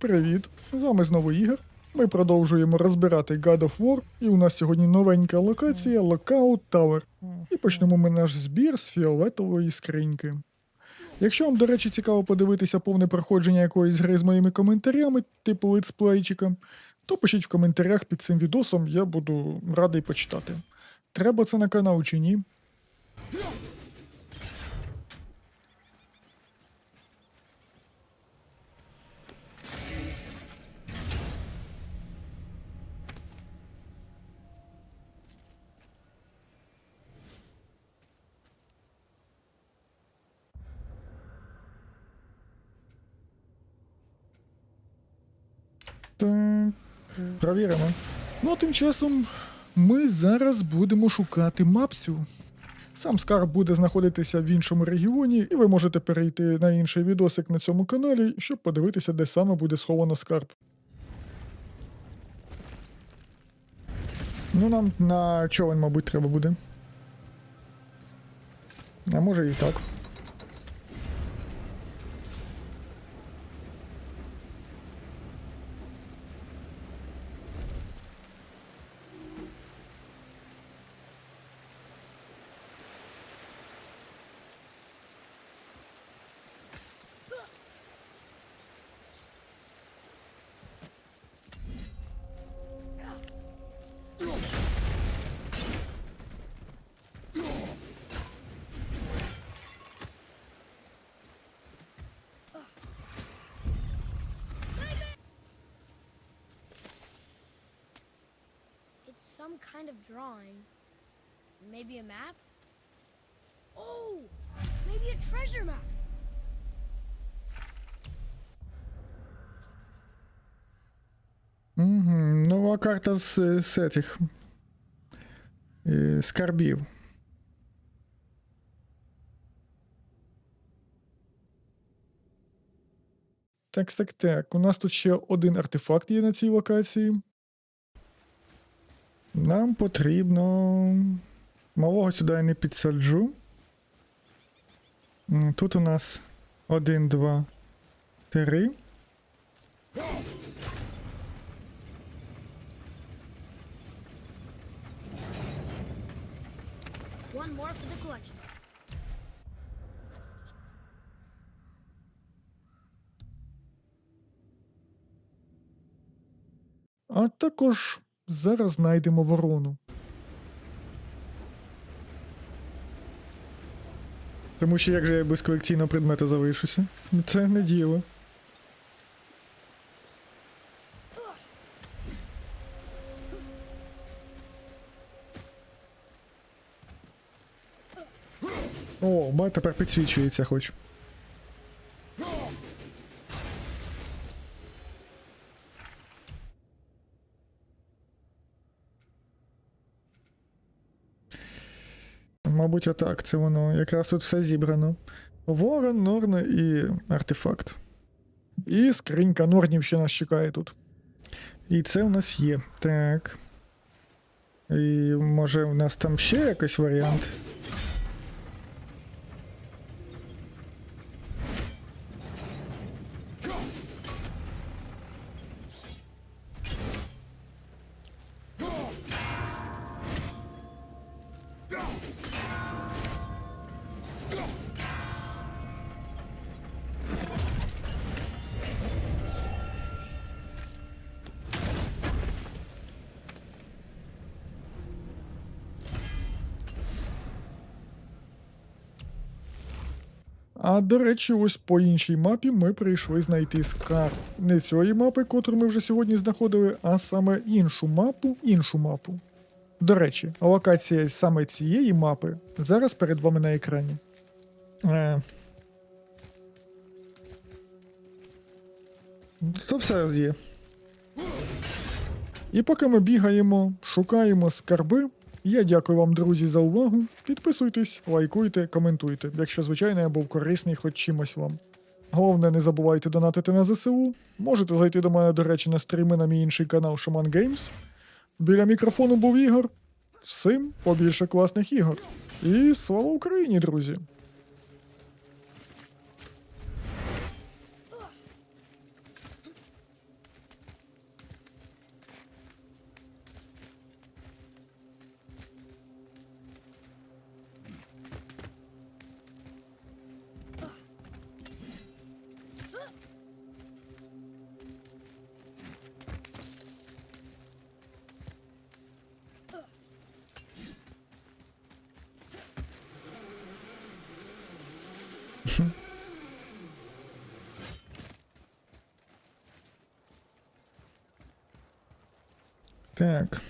Привіт! З вами знову Ігор. Ми продовжуємо розбирати God of War, і у нас сьогодні новенька локація Lockout Tower. І почнемо ми наш збір з фіолетової скриньки. Якщо вам, до речі, цікаво подивитися повне проходження якоїсь гри з моїми коментарями, типу летсплейчика, то пишіть в коментарях під цим відосом, я буду радий почитати. Треба це на канал чи ні? Так, провіримо. Ну а тим часом ми зараз будемо шукати мапцю. Сам скарб буде знаходитися в іншому регіоні, і ви можете перейти на інший відосик на цьому каналі, щоб подивитися, де саме буде сховано скарб. Ну, нам на човен, мабуть, треба буде. А може і так. Some kind of drawing. Maybe a map? Oh! Maybe a treasure map! Угу, нова карта з, з этих е, скарбів. Так, так, так. У нас тут ще один артефакт є на цій локації. Нам потрібно. Малого сюди я не підсаджу. Тут у нас один, два, три. One more for the collection. А також зараз знайдемо ворону. Тому що як же я без колекційного предмета залишуся? Це не діло. О, мене тепер підсвічується хоч. Мабуть, отак. Це воно. Якраз тут все зібрано. Ворон, Норна і артефакт. І скринька Норнів ще нас чекає тут. І це у нас є. Так. І може у нас там ще якийсь варіант. А до речі, ось по іншій мапі ми прийшли знайти скарб. Не цієї мапи, котру ми вже сьогодні знаходили, а саме іншу мапу, іншу мапу. До речі, локація саме цієї мапи зараз перед вами на екрані. Е. То все є. І поки ми бігаємо, шукаємо скарби, я дякую вам, друзі, за увагу. Підписуйтесь, лайкуйте, коментуйте, якщо, звичайно, я був корисний хоч чимось вам. Головне, не забувайте донатити на ЗСУ. Можете зайти до мене, до речі, на стріми на мій інший канал Shaman Games. Біля мікрофону був Ігор. Всім побільше класних ігор. І слава Україні, друзі! Так.